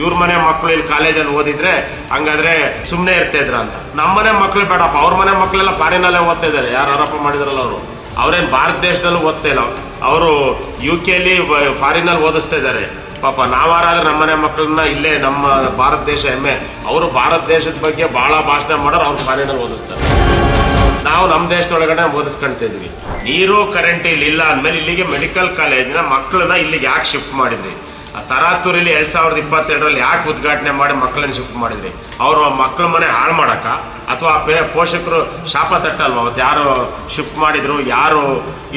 ಇವ್ರ ಮನೆ ಮಕ್ಕಳು ಇಲ್ಲಿ ಕಾಲೇಜಲ್ಲಿ ಓದಿದ್ರೆ ಹಂಗಾದ್ರೆ ಸುಮ್ಮನೆ ಇರ್ತಿದ್ರ ಅಂತ. ನಮ್ಮ ಮನೆ ಮಕ್ಕಳು ಬೇಡಪ್ಪ, ಅವ್ರ ಮನೆ ಮಕ್ಕಳೆಲ್ಲ ಫಾರಿನಲ್ಲೇ ಓದ್ತಾ ಇದ್ದಾರೆ ಯಾರು ಆರೋಪ ಮಾಡಿದ್ರಲ್ಲ ಅವರು? ಅವ್ರೇನು ಭಾರತ ದೇಶದಲ್ಲೂ ಓದ್ತಾ ಇಲ್ಲ. ಅವರು ಯು ಕೆಲಿ ಫಾರಿನಲ್ಲಿ ಓದಿಸ್ತಾ ಇದ್ದಾರೆ ಪಾಪ ನಾವಾರಾದ್ರೆ ನಮ್ಮ ಮನೆ ಮಕ್ಕಳನ್ನ ಇಲ್ಲೇ ನಮ್ಮ ಭಾರತ ದೇಶ ಹೆಮ್ಮೆ. ಅವರು ಭಾರತ ದೇಶದ ಬಗ್ಗೆ ಭಾಳ ಭಾಷಣ ಮಾಡೋರು ಅವ್ರು ಫಾರಿನಲ್ಲಿ ಓದಿಸ್ತಾರೆ. ನಾವು ನಮ್ಮ ದೇಶದೊಳಗಡೆ ಓದಿಸ್ಕೊಂತ ಇದ್ವಿ. ನೀರು ಕರೆಂಟ್ ಇಲ್ಲಿ ಇಲ್ಲ ಅಂದಮೇಲೆ ಇಲ್ಲಿಗೆ ಮೆಡಿಕಲ್ ಕಾಲೇಜಿನ ಮಕ್ಕಳನ್ನ ಇಲ್ಲಿಗೆ ಯಾಕೆ ಶಿಫ್ಟ್ ಮಾಡಿದ್ರಿ? ಆ ತರಾತುರಿಲಿ ಎರಡು ಸಾವಿರದ ಇಪ್ಪತ್ತೆರಡರಲ್ಲಿ ಯಾಕೆ ಉದ್ಘಾಟನೆ ಮಾಡಿ ಮಕ್ಕಳನ್ನು ಶಿಫ್ಟ್ ಮಾಡಿದ್ರಿ? ಅವರು ಮಕ್ಕಳ ಮನೆ ಹಾಳು ಮಾಡಕ್ಕ? ಅಥವಾ ಪೇ ಪೋಷಕರು ಶಾಪ ತಟ್ಟಲ್ವ? ಅವತ್ತು ಯಾರು ಶಿಫ್ಟ್ ಮಾಡಿದ್ರು, ಯಾರು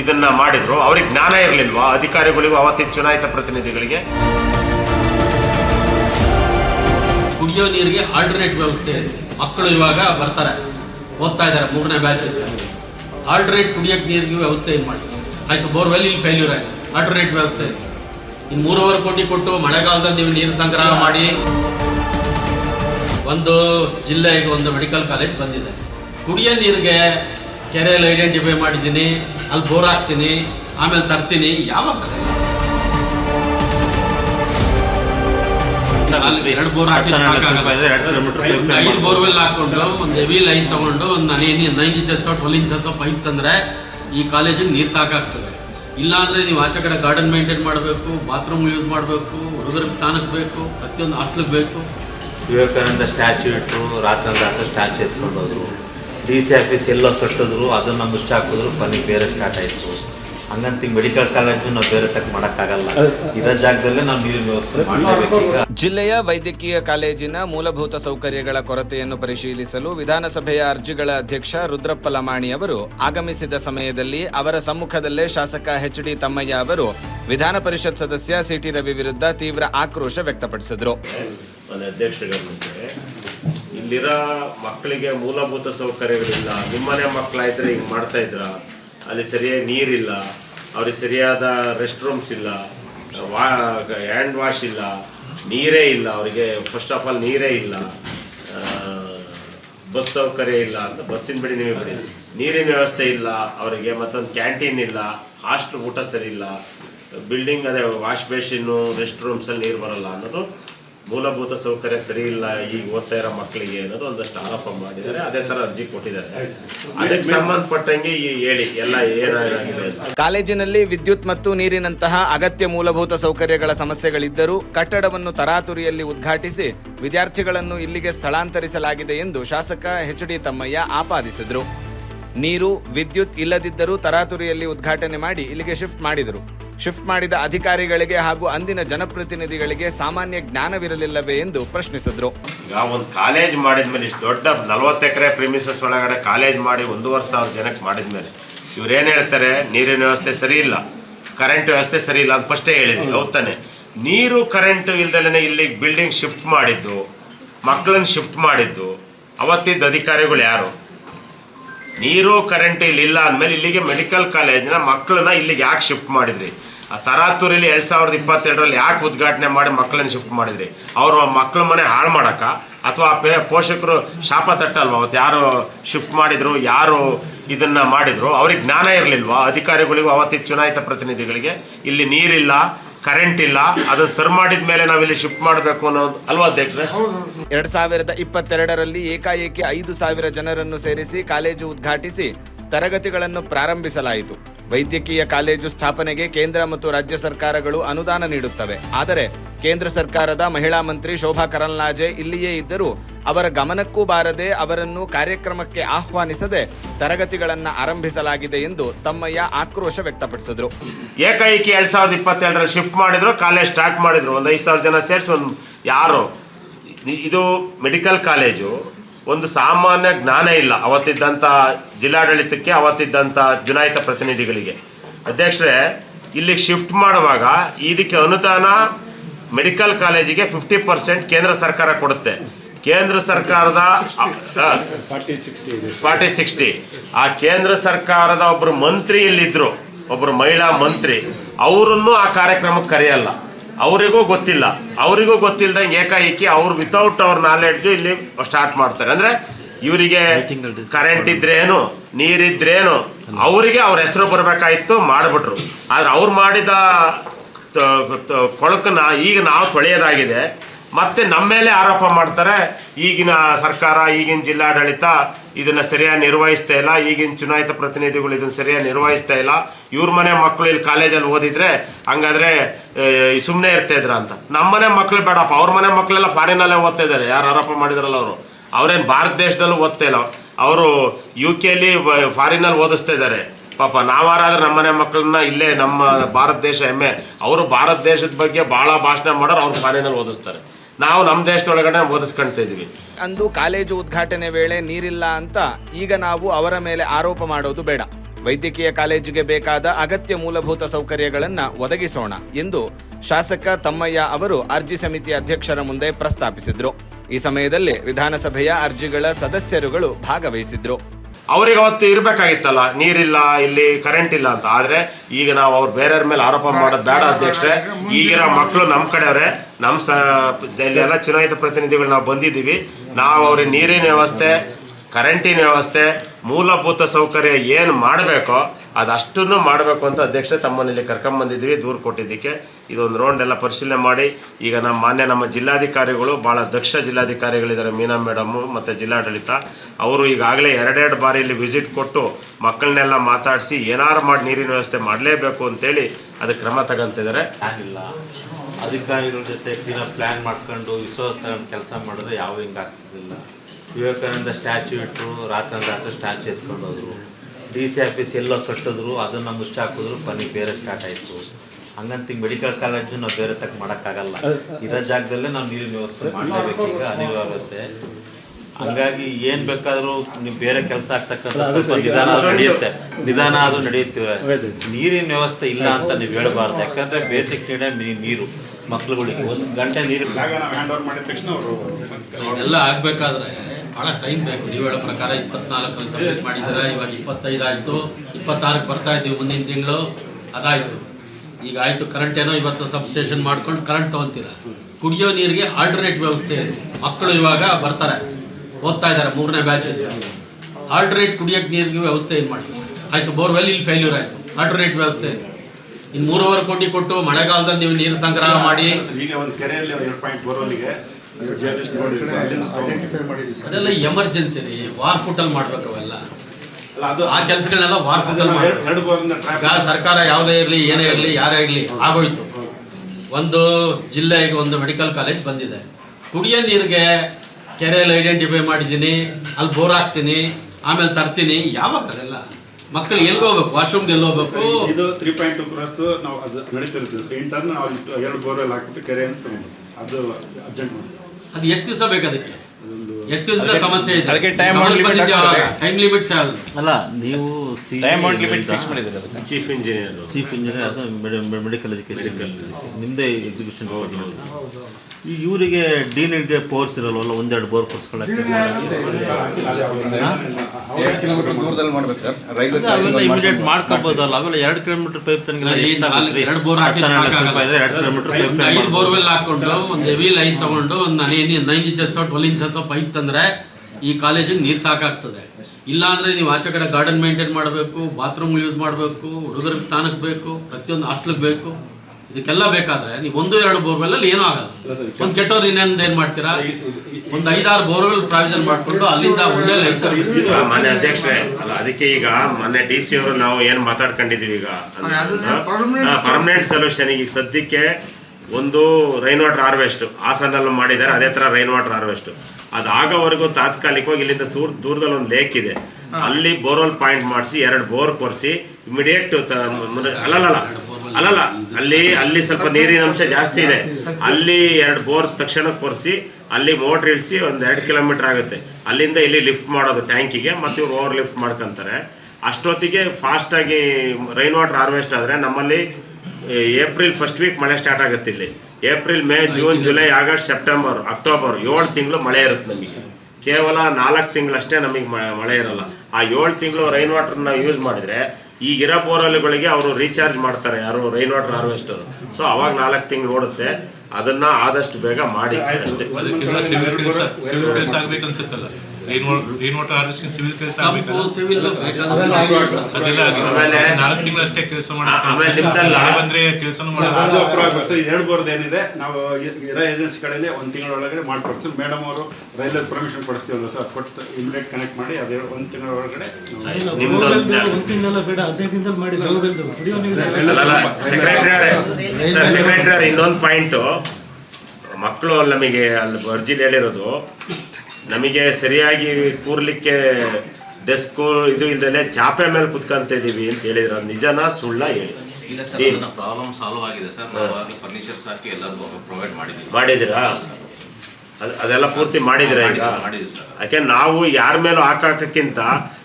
ಇದನ್ನ ಮಾಡಿದ್ರು? ಅವ್ರಿಗೆ ಜ್ಞಾನ ಇರಲಿಲ್ವಾ? ಅಧಿಕಾರಿಗಳಿಗೂ ಅವತ್ತಿನ ಚುನಾಯಿತ ಪ್ರತಿನಿಧಿಗಳಿಗೆ? ಕುಡಿಯೋ ನೀರಿಗೆ ಆಲ್ಟರ್ನೇಟ್ ವ್ಯವಸ್ಥೆ. ಮಕ್ಕಳು ಇವಾಗ ಬರ್ತಾರೆ. ಓದ್ತಾ ಇದ್ದಾರೆ, ಮೂರನೇ ಬ್ಯಾಚ್ ಆಲ್ಟರ್ನೇಟ್ ಕುಡಿಯೋಕೆ ನೀರಿಗೆ ವ್ಯವಸ್ಥೆ ಇದು ಮಾಡಿ ಆಯಿತು, ಬೋರ್ವೆಲ್ ಇಲ್ಲಿ ಫೇಲ್ಯೂರ್ ಆಯಿತು. ಆಲ್ಟರ್ನೇಟ್ ವ್ಯವಸ್ಥೆ. ಇನ್ನು ಮೂರುವರೆ ಕೋಟಿ ಕೊಟ್ಟು ಮಳೆಗಾಲದಲ್ಲಿ ನೀವು ನೀರು ಸಂಗ್ರಹ ಮಾಡಿ ಒಂದು ಜಿಲ್ಲೆಗೆ ಒಂದು ಮೆಡಿಕಲ್ ಕಾಲೇಜ್ ಬಂದಿದೆ. ಕುಡಿಯೋ ನೀರಿಗೆ ಕೆರೆಯಲ್ಲಿ ಐಡೆಂಟಿಫೈ ಮಾಡಿದ್ದೀನಿ ಅಲ್ಲಿ ಬೋರ್ ಹಾಕ್ತೀನಿ ಆಮೇಲೆ ತರ್ತೀನಿ ಯಾವಾಗ ಎರಡು ಬೋರ್ ಹಾಕಿದ್ರೆ ಐದು ಬೋರ್ವೆಲ್ ಹಾಕೊಂಡು ಒಂದು ಹೆವಿ ಲೈನ್ ತಗೊಂಡು ಒಂದು nine nine inches twelve inches pipe ತಂದ್ರೆ ಈ ಕಾಲೇಜಿಗೆ ನೀರು ಸಾಕಾಗ್ತದೆ. ಇಲ್ಲಾಂದ್ರೆ ನೀವು ಆಚೆ ಕಡೆ ಗಾರ್ಡನ್ ಮೇಂಟೈನ್ ಮಾಡಬೇಕು ಬಾತ್ರೂಮ್ ಯೂಸ್ ಮಾಡಬೇಕು ಹುಡುಗರ ಸ್ನಾನಕ್ಕೆ ಬೇಕು, ಪ್ರತಿಯೊಂದು ಹಾಸ್ಟ್ಲಿಗೆ ಬೇಕು. ವಿವೇಕಾನಂದ ಸ್ಟ್ಯಾಚ್ಯೂ ಇಟ್ಟರು ರಾತ್ರಿ ರಾತ್ರಿ ಸ್ಟ್ಯಾಚ್ಯೂ ಎತ್ಕೊಂಡು ಡಿ ಸಿ ಆಫೀಸ್ ಎಲ್ಲೋ ಕಟ್ಟಿದ್ರು, ಅದನ್ನು ಮುಚ್ಚಾಕಿದ್ರು, ಪನಿ ಬೇರೆ ಸ್ಟಾರ್ಟ್ ಆಯಿತು. ಹಂಗಂತ ಮೆಡಿಕಲ್ ಕಾಲೇಜು ನಾವು ಬೇರೆ ತಕ್ಕ ಮಾಡೋಕ್ಕಾಗಲ್ಲ. ಇರೋ ಜಾಗದಲ್ಲೇ ನಾವು ನೀರಿನ ವ್ಯವಸ್ಥೆ ಮಾಡಲೇಬೇಕು. ಈಗ ಜಿಲ್ಲೆಯ ವೈದ್ಯಕೀಯ ಕಾಲೇಜಿನ ಮೂಲಭೂತ ಸೌಕರ್ಯಗಳ ಕೊರತೆಯನ್ನು ಪರಿಶೀಲಿಸಲು ವಿಧಾನಸಭೆಯ ಅರ್ಜಿಗಳ ಅಧ್ಯಕ್ಷ ರುದ್ರಪ್ಪ ಲಮಾಣಿ ಅವರು ಆಗಮಿಸಿದ ಸಮಯದಲ್ಲಿ ಅವರ ಸಮ್ಮುಖದಲ್ಲೇ ಶಾಸಕ ಎಚ್ ಡಿ ತಮ್ಮಯ್ಯ ಅವರು ವಿಧಾನ ಪರಿಷತ್ ಸದಸ್ಯ ಸಿಟಿ ರವಿ ವಿರುದ್ಧ ತೀವ್ರ ಆಕ್ರೋಶ ವ್ಯಕ್ತಪಡಿಸಿದರು. ಇಲ್ಲಿರೋ ಮಕ್ಕಳಿಗೆ ಮೂಲಭೂತ ಸೌಕರ್ಯಗಳಿಲ್ಲ. ನಿಮ್ಮನೆ ಮಕ್ಕಳಾಯ್ತಾರೆ ಹಿಂಗೆ ಮಾಡ್ತಾ ಇದ್ರ? ಅಲ್ಲಿ ಸರಿಯಾಗಿ ನೀರಿಲ್ಲ, ಅವ್ರಿಗೆ ಸರಿಯಾದ ರೆಸ್ಟ್ ರೂಮ್ಸ್ ಇಲ್ಲ ಹ್ಯಾಂಡ್ ವಾಶ್ ಇಲ್ಲ. ನೀರೇ ಇಲ್ಲ ಅವರಿಗೆ. ಫಸ್ಟ್ ಆಫ್ ಆಲ್ ನೀರೇ ಇಲ್ಲ. ಬಸ್ ಸೌಕರ್ಯ ಇಲ್ಲ ಅಂತ ಬಸ್ಸಿನ ಬಿಡಿ ನೀವೇ ಬಿಡಿ. ನೀರಿನ ವ್ಯವಸ್ಥೆ ಇಲ್ಲ, ಅವರಿಗೆ ಮತ್ತೊಂದು ಕ್ಯಾಂಟೀನ್ ಇಲ್ಲ, ಹಾಸ್ಟೆಲ್ ಊಟ ಸರಿ ಇಲ್ಲ ಬಿಲ್ಡಿಂಗ್ ಅದೇ ವಾಶ್ ಬೇಸಿನ್ನು ರೆಸ್ಟ್ ರೂಮ್ಸಲ್ಲಿ ನೀರು ಬರಲ್ಲ ಅನ್ನೋದು ಮೂಲಭೂತ ಸೌಕರ್ಯ ಸರಿ ಇಲ್ಲ ಈಗ ಓದ್ತಾ ಇರೋ ಮಕ್ಕಳಿಗೆ ಅನ್ನೋದು ಒಂದಷ್ಟು ಆರೋಪ ಮಾಡಿದ್ದಾರೆ. ಅದೇ ತರ ಅರ್ಜಿ ಕೊಟ್ಟಿದ್ದಾರೆ. ಅದಕ್ಕೆ ಸಂಬಂಧಪಟ್ಟಂಗೆ ಈ ಹೇಳಿ ಎಲ್ಲ ಏನಾಗಿದೆ ಅಂತ. ಕಾಲೇಜಿನಲ್ಲಿ ವಿದ್ಯುತ್ ಮತ್ತು ನೀರಿನಂತಹ ಅಗತ್ಯ ಮೂಲಭೂತ ಸೌಕರ್ಯಗಳ ಸಮಸ್ಯೆಗಳಿದ್ದರೂ ಕಟ್ಟಡವನ್ನು ತರಾತುರಿಯಲ್ಲಿ ಉದ್ಘಾಟಿಸಿ ವಿದ್ಯಾರ್ಥಿಗಳನ್ನು ಇಲ್ಲಿಗೆ ಸ್ಥಳಾಂತರಿಸಲಾಗಿದೆ ಎಂದು ಶಾಸಕ ಎಚ್ ಡಿ ತಮ್ಮಯ್ಯ ಆಪಾದಿಸಿದರು. ನೀರು ವಿದ್ಯುತ್ ಇಲ್ಲದಿದ್ದರೂ ತರಾತುರಿಯಲ್ಲಿ ಉದ್ಘಾಟನೆ ಮಾಡಿ ಇಲ್ಲಿಗೆ ಶಿಫ್ಟ್ ಮಾಡಿದರು. ಶಿಫ್ಟ್ ಮಾಡಿದ ಅಧಿಕಾರಿಗಳಿಗೆ ಹಾಗೂ ಅಂದಿನ ಜನಪ್ರತಿನಿಧಿಗಳಿಗೆ ಸಾಮಾನ್ಯ ಜ್ಞಾನವಿರಲಿಲ್ಲವೇ ಎಂದು ಪ್ರಶ್ನಿಸಿದ್ರು. ಈಗ ಒಂದು ಕಾಲೇಜ್ ಮಾಡಿದ್ಮೇಲೆ ಇಷ್ಟು ದೊಡ್ಡ ನಲವತ್ತು ಎಕರೆ ಪ್ರಿಮಿಸಸ್ ಒಳಗಡೆ ಕಾಲೇಜ್ ಮಾಡಿ ಒಂದೂವರೆ ಸಾವಿರ ಜನಕ್ಕೆ ಮಾಡಿದ್ಮೇಲೆ ಇವ್ರು ಏನು ಹೇಳ್ತಾರೆ ನೀರಿನ ವ್ಯವಸ್ಥೆ ಸರಿ ಇಲ್ಲ ಕರೆಂಟ್ ವ್ಯವಸ್ಥೆ ಸರಿ ಇಲ್ಲ ಅಂತ ಫಸ್ಟೇ ಹೇಳಿದ್ವಿ ಹೌದಾನೆ ನೀರು ಕರೆಂಟು ಇಲ್ದಲೇ ಇಲ್ಲಿ ಬಿಲ್ಡಿಂಗ್ ಶಿಫ್ಟ್ ಮಾಡಿದ್ದು ಮಕ್ಕಳನ್ನ ಶಿಫ್ಟ್ ಮಾಡಿದ್ದು ಅವತ್ತಿದ್ದ ಅಧಿಕಾರಿಗಳು ಯಾರು? ನೀರು ಕರೆಂಟ್ ಇಲ್ಲಿ ಇಲ್ಲ ಅಂದಮೇಲೆ ಇಲ್ಲಿಗೆ ಮೆಡಿಕಲ್ ಕಾಲೇಜಿನ ಮಕ್ಕಳನ್ನ ಇಲ್ಲಿಗೆ ಯಾಕೆ ಶಿಫ್ಟ್ ಮಾಡಿದ್ರಿ? ಆ ತರಾತುರಿಲಿ ಎರಡು ಸಾವಿರದ ಇಪ್ಪತ್ತೆರಡರಲ್ಲಿ ಯಾಕೆ ಉದ್ಘಾಟನೆ ಮಾಡಿ ಮಕ್ಕಳನ್ನ ಶಿಫ್ಟ್ ಮಾಡಿದ್ರಿ? ಅವರು ಮಕ್ಕಳ ಮನೆ ಹಾಳು ಮಾಡಕ್ಕ ಅಥವಾ ಪೇ ಪೋಷಕರು ಶಾಪ ತಟ್ಟಲ್ವ? ಅವತ್ತು ಯಾರು ಶಿಫ್ಟ್ ಮಾಡಿದರು? ಯಾರು ಇದನ್ನು ಮಾಡಿದರು? ಅವ್ರಿಗೆ ಜ್ಞಾನ ಇರಲಿಲ್ವ? ಅಧಿಕಾರಿಗಳಿಗೂ ಅವತ್ತಿನ ಚುನಾಯಿತ ಪ್ರತಿನಿಧಿಗಳಿಗೆ ಇಲ್ಲಿ ನೀರಿಲ್ಲ ಕರೆಂಟ್ ಇಲ್ಲ. ಅದು ಸರ್ ಮಾಡಿದ ಮೇಲೆ ನಾವಿಲ್ಲಿ ಶಿಫ್ಟ್ ಮಾಡಬೇಕು ಅನ್ನೋದು ಅಲ್ವಾ ಅಧ್ಯಕ್ಷರೇ? ಎರಡ್ ಸಾವಿರದ ಇಪ್ಪತ್ತೆರಡರಲ್ಲಿ ಏಕಾಏಕಿ ಐದು ಸಾವಿರ ಜನರನ್ನು ಸೇರಿಸಿ ಕಾಲೇಜು ಉದ್ಘಾಟಿಸಿ ತರಗತಿಗಳನ್ನು ಪ್ರಾರಂಭಿಸಲಾಯಿತು. ವೈದ್ಯಕೀಯ ಕಾಲೇಜು ಸ್ಥಾಪನೆಗೆ ಕೇಂದ್ರ ಮತ್ತು ರಾಜ್ಯ ಸರ್ಕಾರಗಳು ಅನುದಾನ ನೀಡುತ್ತವೆ. ಆದರೆ ಕೇಂದ್ರ ಸರ್ಕಾರದ ಮಹಿಳಾ ಮಂತ್ರಿ ಶೋಭಾ ಕರಂದ್ಲಾಜೆ ಇಲ್ಲಿಯೇ ಇದ್ದರೂ ಅವರ ಗಮನಕ್ಕೂ ಬಾರದೆ ಅವರನ್ನು ಕಾರ್ಯಕ್ರಮಕ್ಕೆ ಆಹ್ವಾನಿಸದೆ ತರಗತಿಗಳನ್ನು ಆರಂಭಿಸಲಾಗಿದೆ ಎಂದು ತಮ್ಮಯ್ಯ ಆಕ್ರೋಶ ವ್ಯಕ್ತಪಡಿಸಿದರು. ಏಕೈಕಿ ಎರಡ್ ಸಾವಿರದ ಇಪ್ಪತ್ತೆರಡರಲ್ಲಿ ಶಿಫ್ಟ್ ಮಾಡಿದ್ರು, ಕಾಲೇಜ್ ಸ್ಟಾರ್ಟ್ ಮಾಡಿದ್ರು. ಒಂದು ಐದು ಸಾವಿರ ಜನ ಸೇರಿಸಿ ಒಂದು ಯಾರು, ಇದು ಮೆಡಿಕಲ್ ಕಾಲೇಜು. ಒಂದು ಸಾಮಾನ್ಯ ಜ್ಞಾನ ಇಲ್ಲ ಅವತ್ತಿದ್ದಂಥ ಜಿಲ್ಲಾಡಳಿತಕ್ಕೆ ಅವತ್ತಿದ್ದಂಥ ಚುನಾಯಿತ ಪ್ರತಿನಿಧಿಗಳಿಗೆ. ಅಧ್ಯಕ್ಷರೇ ಇಲ್ಲಿಗೆ ಶಿಫ್ಟ್ ಮಾಡುವಾಗ ಇದಕ್ಕೆ ಅನುದಾನ ಮೆಡಿಕಲ್ ಕಾಲೇಜಿಗೆ ಫಿಫ್ಟಿ ಪರ್ಸೆಂಟ್ ಕೇಂದ್ರ ಸರ್ಕಾರ ಕೊಡುತ್ತೆ. ಕೇಂದ್ರ ಸರ್ಕಾರದ ಫಾರ್ಟಿ ಸಿಕ್ಸ್ಟಿ. ಆ ಕೇಂದ್ರ ಸರ್ಕಾರದ ಒಬ್ಬರು ಮಂತ್ರಿ ಇಲ್ಲಿದ್ದರು ಒಬ್ಬರು ಮಹಿಳಾ ಮಂತ್ರಿ, ಅವರನ್ನು ಆ ಕಾರ್ಯಕ್ರಮಕ್ಕೆ ಕರೆಯಲ್ಲ. ಅವರಿಗೂ ಗೊತ್ತಿಲ್ಲ. ಅವರಿಗೂ ಗೊತ್ತಿಲ್ಲದಂಗೆ ಏಕಾಏಕಿ ಅವ್ರು ವಿತೌಟ್ ಅವ್ರ ನಾಲೆಡ್ಜು ಇಲ್ಲಿ ಸ್ಟಾರ್ಟ್ ಮಾಡ್ತಾರೆ. ಅಂದ್ರೆ ಇವರಿಗೆ ಕರೆಂಟ್ ಇದ್ರೇನು ನೀರಿದ್ರೇನು ಅವರಿಗೆ ಅವ್ರ ಹೆಸರು ಬರಬೇಕಾಯಿತು ಮಾಡಿಬಿಟ್ರು. ಆದ್ರೆ ಅವ್ರು ಮಾಡಿದ ಕೊಳಕನ್ನ ಈಗ ನಾವು ತೊಳೆಯೋದಾಗಿದೆ. ಮತ್ತೆ ನಮ್ಮ ಮೇಲೆ ಆರೋಪ ಮಾಡ್ತಾರೆ, ಈಗಿನ ಸರ್ಕಾರ, ಈಗಿನ ಜಿಲ್ಲಾಡಳಿತ ಇದನ್ನ ಸರಿಯಾಗಿ ನಿರ್ವಹಿಸ್ತಾ ಇಲ್ಲ, ಈಗಿನ ಚುನಾಯಿತ ಪ್ರತಿನಿಧಿಗಳು ಇದನ್ನ ಸರಿಯಾಗಿ ನಿರ್ವಹಿಸ್ತಾ ಇಲ್ಲ. ಇವ್ರ ಮನೆ ಮಕ್ಕಳು ಇಲ್ಲಿ ಕಾಲೇಜಲ್ಲಿ ಓದಿದ್ರೆ ಹಂಗಾದ್ರೆ ಸುಮ್ಮನೆ ಇರ್ತಾ ಇದ್ರ ಅಂತ. ನಮ್ಮನೆ ಮಕ್ಕಳು ಬೇಡಪ್ಪ, ಅವ್ರ ಮನೆ ಮಕ್ಕಳೆಲ್ಲ ಫಾರಿನಲ್ಲೇ ಓದ್ತಾ ಇದ್ದಾರೆ. ಯಾರು ಆರೋಪ ಮಾಡಿದ್ರಲ್ಲ ಅವರು? ಅವ್ರೇನು ಭಾರತ ದೇಶದಲ್ಲೂ ಓದ್ತಾ ಇಲ್ಲ. ಅವರು ಯು ಫಾರಿನ್ ಫಾರಿನಲ್ಲಿ ಓದಿಸ್ತಾ ಇದ್ದಾರೆ. ಪಾಪ, ನಾವಾರಾದ್ರೆ ನಮ್ಮ ಮನೆ ಮಕ್ಕಳನ್ನ ಇಲ್ಲೇ ನಮ್ಮ ಭಾರತ ದೇಶ ಹೆಮ್ಮೆ. ಅವರು ಭಾರತ ದೇಶದ ಬಗ್ಗೆ ಭಾಳ ಭಾಷಣ ಮಾಡೋರು ಅವ್ರು ಫಾರಿನಲ್ಲಿ ಓದಿಸ್ತಾರೆ. ನಾವು ನಮ್ಮ ದೇಶದೊಳಗಡೆ ಓದಿಸ್ಕೊಳ್ತಾ ಇದೀವಿ. ಅಂದು ಕಾಲೇಜು ಉದ್ಘಾಟನೆ ವೇಳೆ ನೀರಿಲ್ಲ ಅಂತ ಈಗ ನಾವು ಅವರ ಮೇಲೆ ಆರೋಪ ಮಾಡೋದು ಬೇಡ. ವೈದ್ಯಕೀಯ ಕಾಲೇಜಿಗೆ ಬೇಕಾದ ಅಗತ್ಯ ಮೂಲಭೂತ ಸೌಕರ್ಯಗಳನ್ನ ಒದಗಿಸೋಣ ಎಂದು ಶಾಸಕ ತಮ್ಮಯ್ಯ ಅವರು ಅರ್ಜಿ ಸಮಿತಿ ಅಧ್ಯಕ್ಷರ ಮುಂದೆ ಪ್ರಸ್ತಾಪಿಸಿದ್ರು. ಈ ಸಮಯದಲ್ಲಿ ವಿಧಾನಸಭೆಯ ಅರ್ಜಿಗಳ ಸದಸ್ಯರುಗಳು ಭಾಗವಹಿಸಿದ್ರು. ಅವ್ರಿಗೆ ಅವತ್ತು ಇರಬೇಕಾಗಿತ್ತಲ್ಲ, ನೀರಿಲ್ಲ, ಇಲ್ಲಿ ಕರೆಂಟ್ ಇಲ್ಲ ಅಂತ. ಆದರೆ ಈಗ ನಾವು ಅವ್ರು ಬೇರೆಯವ್ರ ಮೇಲೆ ಆರೋಪ ಮಾಡೋದು ಬೇಡ ಅಧ್ಯಕ್ಷರೇ. ಈಗಿರೋ ಮಕ್ಕಳು ನಮ್ಮ ಕಡೆಯವ್ರೆ ನಮ್ಮ ಸ ಎಲ್ಲ ಚುನಾಯಿತ ಪ್ರತಿನಿಧಿಗಳು ನಾವು ಬಂದಿದ್ದೀವಿ. ನಾವು ಅವ್ರಿಗೆ ನೀರಿನ ವ್ಯವಸ್ಥೆ ಕರೆಂಟಿನ ವ್ಯವಸ್ಥೆ, ಮೂಲಭೂತ ಸೌಕರ್ಯ ಏನು ಮಾಡಬೇಕೋ ಅದಷ್ಟನ್ನು ಮಾಡಬೇಕು ಅಂತ ಅಧ್ಯಕ್ಷ ತಮ್ಮನಲ್ಲಿ ಕರ್ಕೊಂಬಂದಿದ್ವಿ ದೂರು ಕೊಟ್ಟಿದ್ದಕ್ಕೆ. ಇದೊಂದು ರೌಂಡ್ ಎಲ್ಲ ಪರಿಶೀಲನೆ ಮಾಡಿ. ಈಗ ನಮ್ಮ ಮಾನ್ಯ ನಮ್ಮ ಜಿಲ್ಲಾಧಿಕಾರಿಗಳು ಭಾಳ ದಕ್ಷ ಜಿಲ್ಲಾಧಿಕಾರಿಗಳಿದ್ದಾರೆ, ಮೀನಾ ಮೇಡಮು ಮತ್ತು ಜಿಲ್ಲಾಡಳಿತ. ಅವರು ಈಗಾಗಲೇ ಎರಡೆರಡು ಬಾರಿ ಇಲ್ಲಿ ವಿಸಿಟ್ ಕೊಟ್ಟು ಮಕ್ಕಳನ್ನೆಲ್ಲ ಮಾತಾಡಿಸಿ ಏನಾರು ಮಾಡಿ ನೀರಿನ ವ್ಯವಸ್ಥೆ ಮಾಡಲೇಬೇಕು ಅಂತೇಳಿ ಅದಕ್ಕೆ ಕ್ರಮ ತಗೊಂತಿದ್ದಾರೆ. ಆಗಿಲ್ಲ. ಅಧಿಕಾರಿಗಳ ಜೊತೆ ಕ್ಲೀನಾಗಿ ಪ್ಲ್ಯಾನ್ ಮಾಡ್ಕೊಂಡು ವಿಶ್ವಾಸ ಕೆಲಸ ಮಾಡಿದ್ರೆ ಯಾವ ಹಿಂಗೆ ಆಗ್ತಿರ್ಲಿಲ್ಲ. ವಿವೇಕಾನಂದ ಸ್ಟ್ಯಾಚ್ಯೂ ಇಟ್ಟರು ರಾತ್ರಿ ರಾತ್ರಿ ಸ್ಟ್ಯಾಚ್ಯೂ ಎತ್ಕೊಂಡು ಹೋದ್ರು. ಡಿ ಸಿ ಆಫೀಸ್ ಎಲ್ಲೋ ಕಟ್ಟಿದ್ರು ಅದನ್ನು ಮುಚ್ಚಾಕಿದ್ರು ಪನಿ ಬೇರೆ ಸ್ಟಾರ್ಟ್ ಆಯಿತು. ಹಂಗಂತ ಮೆಡಿಕಲ್ ಕಾಲೇಜು ನಾವು ಬೇರೆ ತಕ್ಕ ಮಾಡೋಕ್ಕಾಗಲ್ಲ. ಇರೋ ಜಾಗದಲ್ಲೇ ನಾವು ನೀರಿನ ವ್ಯವಸ್ಥೆ ಮಾಡಲೇಬೇಕು. ಈಗ ಅನಿವಾರ್ಯತೆ ಹಂಗಾಗಿ ಏನು ಬೇಕಾದರೂ ನೀವು ಬೇರೆ ಕೆಲಸ ಆಗ್ತಕ್ಕಂಥ ನಿಧಾನ ಆದರೂ ನಡೆಯುತ್ತೆ. ನಿಧಾನ ಆದರೂ ನಡೆಯುತ್ತೆ. ನೀರಿನ ವ್ಯವಸ್ಥೆ ಇಲ್ಲ ಅಂತ ನೀವು ಹೇಳಬಾರ್ದು. ಯಾಕಂದ್ರೆ ಬೇಸಿಕ್ ನೀಡೇ ನೀರು. ಮಕ್ಳುಗಳಿಗೆ. ಒಂದು ಗಂಟೆ ನೀರು ಇದೆಲ್ಲ ಆಗ್ಬೇಕಾದ್ರೆ ಬಹಳ ಟೈಮ್ ಬೇಕು. ನೀವು ಹೇಳೋ ಪ್ರಕಾರ ಇಪ್ಪತ್ನಾಲ್ಕು ಸಬ್ಮಿಟ್ ಮಾಡಿದ್ದೀರ? ಇವಾಗ ಇಪ್ಪತ್ತೈದು ಆಯಿತು ಇಪ್ಪತ್ತಾರಕ್ಕೆ ಬರ್ತಾ ಇದ್ದೀವಿ ಮುಂದಿನ ತಿಂಗಳು. ಅದಾಯಿತು. ಈಗ ಆಯಿತು ಕರೆಂಟ್ ಏನೋ ಇವತ್ತು ಸಬ್ಸ್ಟೇಷನ್ ಮಾಡ್ಕೊಂಡು ಕರೆಂಟ್ ತಗೊಂತೀರ? ಕುಡಿಯೋ ನೀರಿಗೆ ಆಲ್ಟರ್ನೇಟ್ ವ್ಯವಸ್ಥೆ ಇದೆ. ಮಕ್ಕಳು ಇವಾಗ ಬರ್ತಾರೆ. ಓದ್ತಾ ಇದ್ದಾರೆ ಮೂರನೇ ಬ್ಯಾಚ್ ಆಲ್ಟರ್ನೇಟ್ ಕುಡಿಯೋಕ್ಕೆ ನೀರಿಗೆ ವ್ಯವಸ್ಥೆ ಏನು ಮಾಡಿ ಆಯಿತು ಬೋರ್ವೆಲ್ ಇಲ್ಲಿ ಫೇಲ್ಯೂರ್ ಆಯಿತು. ಆಲ್ಟರ್ನೇಟ್ ವ್ಯವಸ್ಥೆ. ಇನ್ನು ಮೂರುವರೆ ಕೋಟಿ ಕೊಟ್ಟು ಮಳೆಗಾಲದಲ್ಲಿ ನೀವು ನೀರು ಸಂಗ್ರಹ ಮಾಡಿ. ಈಗ ಒಂದು ಕೆರೆಯಲ್ಲಿ ಎರಡು ಪಾಯಿಂಟ್ ಬೋರ್ವೆಲ್ಗೆ ಅದೆಲ್ಲ ಎಮರ್ಜೆನ್ಸಿ ರೀ. ವಾರ್ ಫುಟಲ್ಲಿ ಮಾಡ್ಬೇಕು ಅವೆಲ್ಲ. ಅಲ್ಲ ಅದು ಆ ಕೆಲಸಗಳನ್ನೆಲ್ಲ ವಾರ್ ಫುಟಲ್ಲಿ ಸರ್ಕಾರ ಯಾವುದೇ ಇರಲಿ ಏನೇ ಇರಲಿ ಯಾರೇ ಇರಲಿ ಆಗೋಯ್ತು. ಒಂದು ಜಿಲ್ಲೆಗೆ ಒಂದು ಮೆಡಿಕಲ್ ಕಾಲೇಜ್ ಬಂದಿದೆ. ಕುಡಿಯೋ ನೀರಿಗೆ ಕೆರೆಯಲ್ಲಿ ಐಡೆಂಟಿಫೈ ಮಾಡಿದ್ದೀನಿ ಅಲ್ಲಿ ಬೋರ್ ಹಾಕ್ತೀನಿ ಆಮೇಲೆ ತರ್ತೀನಿ. ಯಾವಾಗ ಅದೆಲ್ಲ? ಮಕ್ಕಳು ಎಲ್ಲಿ ಹೋಗ್ಬೇಕು? ವಾಶ್ರೂಮ್ ಎಲ್ಲಿ ಹೋಗ್ಬೇಕು? ಇದು ತ್ರೀ ಪಾಯಿಂಟ್ ಟು ಕ್ರಾಸ್ ನಾವು ಅದು ನಡೀತಿರ್ತೀವಿ ಇಂಟರ್ನ್ ನಾವು ಎರಡು ಬೋರ್ವೆಲ್ ಹಾಕ್ಬಿಟ್ಟು ಕೆರೆ ಅಂತ ಅದು ಅರ್ಜೆಂಟ್ ಮಾಡಿ ಅದು ಎಷ್ಟು ದಿವಸ ಬೇಕು ಅದಕ್ಕೆ? ಅದೊಂದು ಎಷ್ಟು ದಿವಸದ ಸಮಸ್ಯೆ ಇದೆ ಅದಕ್ಕೆ time bound limit ಹಾಕ್ತಾರೆ. ಟೈಮ್ ಲಿಮಿಟ್ ಯಾವುದು ಅಲ್ಲ ನೀವು ಸಿ ಟೈಮ್ ಔಟ್ ಲಿಮಿಟ್ ಫಿಕ್ಸ್ ಮಾಡಿದ್ದಾರೆ ಅದಕ್ಕೆ ಚೀಫ್ ಇಂಜಿನಿಯರ್ ಚೀಫ್ ಇಂಜಿನಿಯರ್ ಅದು ಮೆಡಿಕಲ್ ಎಜುಕೇಶನ್ ನಿಮ್ಮದೇ ಎಕ್ಸಿಬಿಷನ್ ಈ ಇವರಿಗೆ ಗೆ ಪೋರ್ಸ್ ಇರಲ್ವಲ್ಲ ಒಂದೆರಡು ಬೋರ್ ಕೋರ್ಸ್ ದೂರದಲ್ಲಿ ಮಾಡ್ಬೇಕು ಸರ್ ರೈಲ್ವೆ ಅವೆಲ್ಲ ಇಮಿಡಿಯೇಟ್ ಮಾಡ್ಕೋಬೋದಲ್ಲ ಅವೆಲ್ಲ ಎರಡು ಕಿಲೋಮೀಟರ್ ಪೈಪ್ ಈ ನಾಲ್ಕು ಎರಡು ಬೋರ್ ಹಾಕಿ ಸಾಕಾಗಲ್ಲ. ಎರಡು ಕಿಲೋಮೀಟರ್ ಪೈಪ್ ಐದು ಬೋರ್ವೆಲ್ ಹಾಕೊಂಡು ಒಂದು ಹೆವಿ ಲೈನ್ ತಗೊಂಡು ಒಂದು nine nine inches twelve inches pipe ತಂದ್ರೆ ಈ ಕಾಲೇಜಿಗೆ ನೀರು ಸಾಕಾಗ್ತದೆ. ಇಲ್ಲಾಂದರೆ ನೀವು ಆಚೆ ಕಡೆ ಗಾರ್ಡನ್ ಮೇಂಟೈನ್ ಮಾಡಬೇಕು ಬಾತ್ರೂಮ್ಗಳು ಯೂಸ್ ಮಾಡಬೇಕು ಹುಡುಗರಿಗೆ ಸ್ನಾನಕ್ಕೆ ಬೇಕು ಪ್ರತಿಯೊಂದು ಹಾಸ್ಟ್ಲಿಗೆ ಬೇಕು. ಇದಕ್ಕೆಲ್ಲ ಬೇಕಾದ್ರೆ ನೀವು ಒಂದು ಎರಡು ಬೋರ್ವೆಲ್ ಅಲ್ಲಿ ಏನೂ ಆಗಲ್ಲ. ಒಂದು ಕೆಟ್ಟೋದ್ರೆ ಇನ್ನೊಂದು ಏನು ಮಾಡ್ತೀರಾ? ಒಂದು ಐದಾರು ಬೋರ್ವೆಲ್ ಪ್ರಾವಿಷನ್ ಮಾಡಿಕೊಂಡು ಅಲ್ಲಿಂದ ಒಳ್ಳೆ ಮಾನ್ಯ ಅಧ್ಯಕ್ಷರೇ ಅಲ್ಲ ಅದಕ್ಕೆ ಈಗ ಮೊನ್ನೆ ಡಿ ಸಿ ಅವರು ನಾವು ಏನು ಮಾತಾಡ್ಕೊಂಡಿದ್ದೀವಿ ಈಗ ಪರ್ಮನೆಂಟ್ ಸೊಲ್ಯೂಷನ್ ಈಗ ಸದ್ಯಕ್ಕೆ ಒಂದು ರೈನ್ ವಾಟರ್ ಹಾರ್ವೆಸ್ಟ್ ಹಾಸನಲ್ಲೂ ಮಾಡಿದ್ದಾರೆ ಅದೇ ತರ ರೈನ್ ವಾಟರ್ ಹಾರ್ವೆಸ್ಟ್ ಅದಾಗೋವರೆಗೂ ತಾತ್ಕಾಲಿಕವಾಗಿ ಇಲ್ಲಿಂದ ಸೂರ್ ದೂರದಲ್ಲಿ ಒಂದು ಲೇಕ್ ಇದೆ. ಅಲ್ಲಿ ಬೋರ್ವೆಲ್ ಪಾಯಿಂಟ್ ಮಾಡಿಸಿ ಎರಡು ಬೋರ್ ಕೊರೆಸಿ ಇಮಿಡಿಯೇಟ್ ಅಲ್ಲಲ್ಲ ಅಲ್ಲಲ್ಲ ಅಲ್ಲಿ ಅಲ್ಲಿ ಸ್ವಲ್ಪ ನೀರಿನ ಅಂಶ ಜಾಸ್ತಿ ಇದೆ. ಅಲ್ಲಿ ಎರಡು ಬೋರ್ ತಕ್ಷಣ ಕೊರೆಸಿ ಅಲ್ಲಿ ಮೋಟ್ರ್ ಇಳಿಸಿ ಒಂದು ಎರಡು ಕಿಲೋಮೀಟರ್ ಆಗುತ್ತೆ. ಅಲ್ಲಿಂದ ಇಲ್ಲಿ ಲಿಫ್ಟ್ ಮಾಡೋದು ಟ್ಯಾಂಕಿಗೆ ಮತ್ತು ಇವ್ರು ಓವರ್ ಲಿಫ್ಟ್ ಮಾಡ್ಕೊಂತಾರೆ. ಅಷ್ಟೊತ್ತಿಗೆ ಫಾಸ್ಟಾಗಿ ರೈನ್ ವಾಟರ್ ಹಾರ್ವೆಸ್ಟ್ ಆದರೆ ನಮ್ಮಲ್ಲಿ ಏಪ್ರಿಲ್ ಫಸ್ಟ್ ವೀಕ್ ಮಳೆ ಸ್ಟಾರ್ಟ್ ಆಗುತ್ತೆ ಇಲ್ಲಿ. April May June July August September October ಏಳು ತಿಂಗಳು ಮಳೆ ಇರುತ್ತೆ ನಮಗೆ. ಕೇವಲ ನಾಲ್ಕು ತಿಂಗಳಷ್ಟೇ ನಮಗೆ ಮಳೆ ಇರಲ್ಲ. ಆ ಏಳು ತಿಂಗಳು ರೈನ್ ವಾಟರ್ ನಾವು ಯೂಸ್ ಮಾಡಿದರೆ ಈಗಿರೋ ಬೋರ್ವೆಲ್ಗಳಿಗೆ ಅವರು ರೀಚಾರ್ಜ್ ಮಾಡ್ತಾರೆ ಯಾರು ರೈನ್ ವಾಟರ್ ಹಾರ್ವೆಸ್ಟರ್ ಸೊ ಅವಾಗ ನಾಲ್ಕು ತಿಂಗಳು ಓಡುತ್ತೆ. ಅದನ್ನ ಆದಷ್ಟು ಬೇಗ ಮಾಡಿ. ಅಷ್ಟೇ. ಕೆಲಸ ಕೆಲಸ ರೈನ್ ವಾಟರ್ ಹಾರ್ವೆಸ್ಟಿಂಗ್ ಸಿವಿಲ್ ಕೆಲಸ ಸಂಪು ಅದೆಲ್ಲ ಆಗಿದೆ ನಾಲ್ಕು ತಿಂಗಳಷ್ಟೇ ಕೆಲಸ. ಮಾಡಿ ಬಂದ್ರೆ ಕೆಲಸನೂ ಮಾಡೋದು ಏನಿದೆ ನಾವು ಇರೋ ಏಜೆನ್ಸಿಗಳನ್ನೇ ಒಂದು ತಿಂಗಳ ಒಳಗಡೆ ಮಾಡ್ಕೊಡ್ತೀವಿ ಮೇಡಮ್ ಅವರು ರೈಲ್ವೆ ಪರ್ಮಿಷನ್ ಅಂತ ಸರ್ ಕೊಟ್ಟು ಇಮಿಡಿಯೇಟ್ ಕನೆಕ್ಟ್ ಮಾಡಿ ಅದೇ ಒಂದು ತಿಂಗಳ ಒಳಗಡೆ ಒಂದು ತಿಂಗಳೆಲ್ಲ ಬೇಡ ಹದಿನೈದು ದಿನದಲ್ಲಿ ಮಾಡಿ ಸೆಕ್ರೆಟರಿ ಇನ್ನೊಂದು ಪಾಯಿಂಟು ಮಕ್ಕಳು ಅಲ್ಲಿ ನಮಗೆ ಅಲ್ಲಿ ಅರ್ಜಿಲಿ ಹೇಳಿರೋದು ನಮಗೆ ಸರಿಯಾಗಿ ಕೂರ್ಲಿಕ್ಕೆ ಡೆಸ್ಕು ಇದು ಇಲ್ದಲೆ ಚಾಪೆ ಮೇಲೆ ಕುತ್ಕೊಂತ ಇದೀವಿ ಅಂತ ಹೇಳಿದ್ರು. ನಿಜನ ಸುಳ್ಳ ಹೇಳಿ. ಇಲ್ಲ ಸರ್ ಅದನ್ನ ಪ್ರಾಬ್ಲಮ್ ಸಾಲ್ವ್ ಆಗಿದೆ ಸರ್. ನಾವು ಆಗ ಫರ್ನಿಚರ್ಸ್ ಹಾಕಿ ಎಲ್ಲರಿಗೂ ಪ್ರೊವೈಡ್ ಮಾಡಿದ್ದೀವಿ ಮಾಡಿದ್ದೀರಾ ಅದು ಅದೆಲ್ಲ ಪೂರ್ತಿ ಮಾಡಿದ್ದೀರಾ ಈಗ? ಮಾಡಿದ್ದೀವಿ, ಮಾಡಿದ್ದೀವಿ ಸರ್. ಯಾಕೆ ನಾವು ಯಾರ ಮೇಲೂ ಹಾಕಾಕಕ್ಕಿಂತ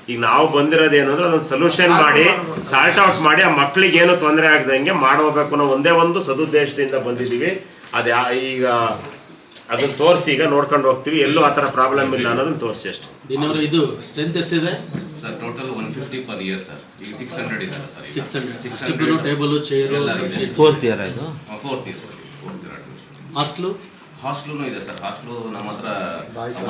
ಈಗ ನಾವು ಬಂದಿರೋದು ಏನು ಅಂದ್ರೆ ಅದೊಂದು ಸೊಲ್ಯೂಷನ್ ಮಾಡಿ ಸಾರ್ಟ್ ಔಟ್ ಮಾಡಿ ಆ ಮಕ್ಳಿಗೆ ಏನು ತೊಂದರೆ ಆಗದಂಗೆ ಮಾಡೋಬೇಕು ಅನ್ನೋ ಒಂದೇ ಒಂದು ಸದುದ್ದೇಶದಿಂದ ಬಂದಿದ್ದೀವಿ. ಅದು ಯಾ- ಈಗ ಅದನ್ನ ತೋರಿಸಿ ಈಗ ನೋಡ್ಕೊಂಡು ಹೋಗ್ತೀವಿ. ಎಲ್ಲೂ ಆ ಥರ ಪ್ರಾಬ್ಲಮ್ ಇಲ್ಲ ಅನ್ನೋದನ್ನ ತೋರಿಸಿ ಅಷ್ಟೇ. ಇನ್ನೊಂದು ಇದು ಸ್ಟ್ರೆಂತ್ ಎಷ್ಟಿದೆ? Sir total one fifty per year sir ಈಗ ಸಿಕ್ಸ್ ಹಂಡ್ರೆಡ್ ಇದೆ sir six hundred six table chair fourth year ಇದು. Fourth year sir fourth year admission hostel hostel ಇದೆ ಸರ್. ಹಾಸ್ಟ್ಲು ನಮ್ಮ ಹತ್ರ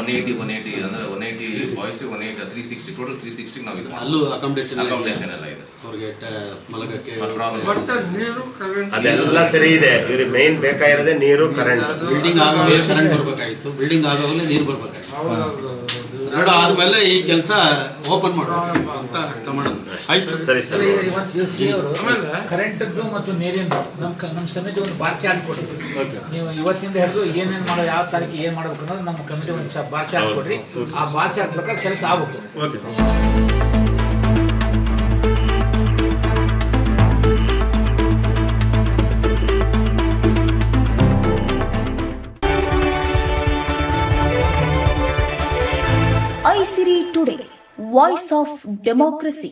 ಒನ್ ಏಯ್ಟಿ ಒನ್ ಏಯ್ಟಿ ಅಂದ್ರೆ one eighty boys one eighty three sixty total three sixty ನಾವು ಇದು ಅಲ್ಲೂ accommodation accommodation ಎಲ್ಲ ಇದೆ. ಸರ್. ಅದೆಲ್ಲ ಸರಿ ಇದೆ. ಇವ್ರಿಗೆ ಮೇನ್ ಬೇಕಾಗಿರೋದೇ ನೀರು ಕರೆಂಟ್ ಬಿಲ್ಡಿಂಗ್ ಆಗೋ ಕರೆಂಟ್ ಬರ್ಬೇಕಾಗಿತ್ತು. ಬಿಲ್ಡಿಂಗ್ ಆಗೋವಾಗಲೇ ನೀರು ಬರ್ಬೇಕಾಗಿತ್ತು. ಎರಡು ಆದ್ಮೇಲೆ ಈ ಕೆಲಸ ಓಪನ್ ಮಾಡಬೇಕು ಅಂತ ಕಮಾಂಡ್ ಆಯ್ತು. ಸರಿ ಸರ್. ಕರೆಂಟ್ದು ಮತ್ತು ನೀರಿಂದು ನಮ್ಮ ಕ- ನಮ್ಮ ಸಮಿತಿ ಒಂದು ಬಾರ್ ಚಾರ್ಟ್ ಕೊಡಿ ನೀವು ಇವತ್ತಿಂದ ಹಿಡಿದು ಏನೇನು ಮಾಡೋ ಯಾವ ತಾರೀಕು ಏನು ಮಾಡ್ಬೇಕು ಅನ್ನೋದು ನಮ್ಮ ಕಮಿಟಿ ಒಂದು ಚ- ಬಾರ್ ಕೊಡ್ರಿ ಆ ಬಾರ್ ಚಾರ್ಟ್ ಪ್ರಕಾರ ಕೆಲಸ ಆಗ್ಬೇಕು ವಾಯ್ಸ್ ಆಫ್ ಡೆಮೋಕ್ರಸಿ